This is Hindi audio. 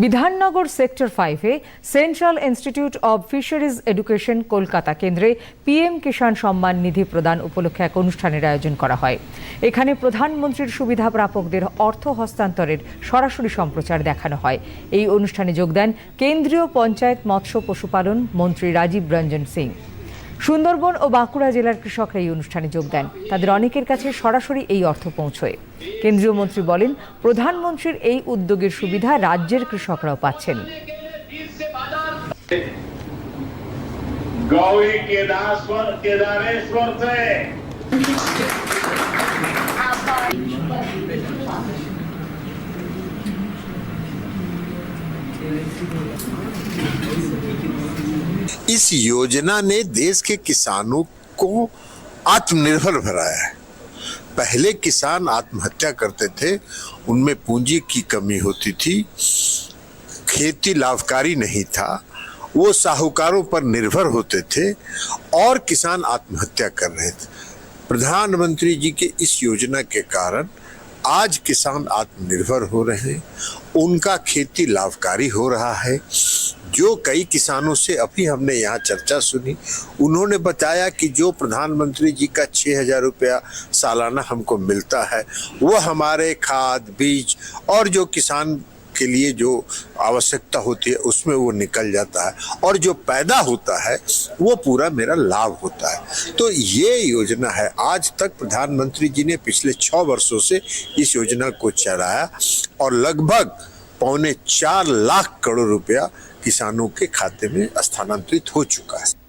বিধাননগর সেক্টর ফাইভে central institute of fisheries education Kolkata কেন্দ্রে পিএম কিষাণ সম্মান নিধি প্রদান উপলক্ষে এক অনুষ্ঠানের আয়োজন করা হয়। এখানে প্রধানমন্ত্রীর সুবিধা প্রাপকদের অর্থ হস্তান্তরের সরাসরি সম্প্রচার দেখানো হয়। এই অনুষ্ঠানে যোগ দেন কেন্দ্রীয় পঞ্চায়েত মৎস্য পশুপালন মন্ত্রী রাজীব রঞ্জন সিং। সুন্দরবন ও বাঁকুড়া জেলার কৃষকরা এই অনুষ্ঠানে যোগ দেন তাদের অনেকের কাছে সরাসরি এই অর্থ পৌঁছয় কেন্দ্রীয় মন্ত্রী বলেন প্রধানমন্ত্রীর এই উদ্যোগের সুবিধা রাজ্যের কৃষকরাও পাচ্ছেন गौरी केदारेश्वर केदारेश्वर से इस योजना ने देश के किसानों को आत्मनिर्भर बनाया है। पहले किसान आत्महत्या करते थे, उनमें पूंजी की कमी होती थी, खेती लाभकारी नहीं था, वो साहूकारों पर निर्भर होते थे और किसान आत्महत्या कर रहे थे। प्रधानमंत्री जी के इस योजना के कारण आज किसान आत्मनिर्भर हो रहे हैं, उनका खेती लाभकारी हो रहा है जो कई किसानों से अभी हमने यहाँ चर्चा सुनी, उन्होंने बताया कि जो प्रधानमंत्री जी का छः हज़ार रुपया सालाना हमको मिलता है वो हमारे खाद, बीज और जो किसान के लिए जो आवश्यकता होती है, उसमें वो निकल जाता है और जो पैदा होता है, वो पूरा मेरा लाभ होता है। तो ये योजना है। आज तक प्रधानमंत्री जी ने पिछले छः वर्षों से इस योजना को चलाया और लगभग पौने चार लाख करोड़ रुपया किसानों के खाते में स्थानांतरित हो चुका है।